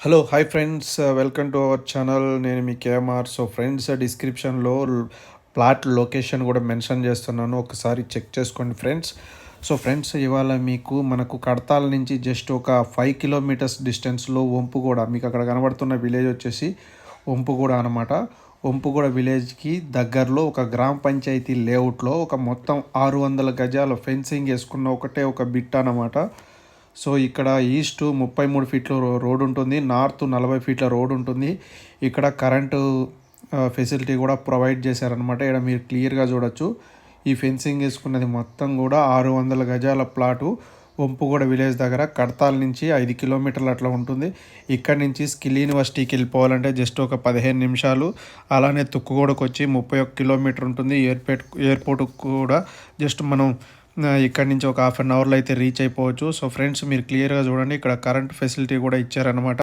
Hello hi friends welcome to our channel నేను మీ KMR so friends డిస్క్రిప్షన్లో plot location కూడా మెన్షన్ చేస్తున్నాను. ఒకసారి చెక్ చేసుకోండి ఫ్రెండ్స్ సో ఫ్రెండ్స్ ఇవాళ మీకు మనకు కడతాల నుంచి జస్ట్ ఒక ఫైవ్ కిలోమీటర్స్ డిస్టెన్స్లో వంపుగూడ మీకు అక్కడ కనబడుతున్న విలేజ్ వచ్చేసి ఒంపుగూడ అనమాట ఒంపుగూడ విలేజ్కి దగ్గరలో ఒక గ్రామ పంచాయతీ లేఅవుట్లో ఒక మొత్తం ఆరు వందల గజాల ఫెన్సింగ్ వేసుకున్న ఒకటే ఒక బిట్ అనమాట సో ఇక్కడ ఈస్ట్ ముప్పై మూడు ఫీట్ల రో- రోడ్ ఉంటుంది నార్త్ నలభై ఫీట్ల రోడ్ ఉంటుంది. ఇక్కడ కరెంటు ఫెసిలిటీ కూడా ప్రొవైడ్ చేశారనమాట ఇక్కడ మీరు క్లియర్గా చూడొచ్చు. ఈ ఫెన్సింగ్ వేసుకున్నది మొత్తం కూడా ఆరు వందల గజాల ప్లాటు. వంపుగూడ విలేజ్ దగ్గర కడతాల నుంచి ఐదు కిలోమీటర్లు అట్లా ఉంటుంది. ఇక్కడ నుంచి స్కిల్ యూనివర్సిటీకి వెళ్ళిపోవాలంటే జస్ట్ ఒక పదిహేను నిమిషాలు. అలానే తుక్కుగూడకు వచ్చి ముప్పై ఒక్క కిలోమీటర్ ఉంటుంది. ఎయిర్పోర్ట్ ఎయిర్పోర్ట్ కూడా జస్ట్ మనం ఇక్కడ నుంచి ఒక హాఫ్ అన్ అవర్లో అయితే రీచ్ అయిపోవచ్చు. సో ఫ్రెండ్స్ మీరు క్లియర్గా చూడండి. ఇక్కడ కరెంట్ ఫెసిలిటీ కూడా ఇచ్చారనమాట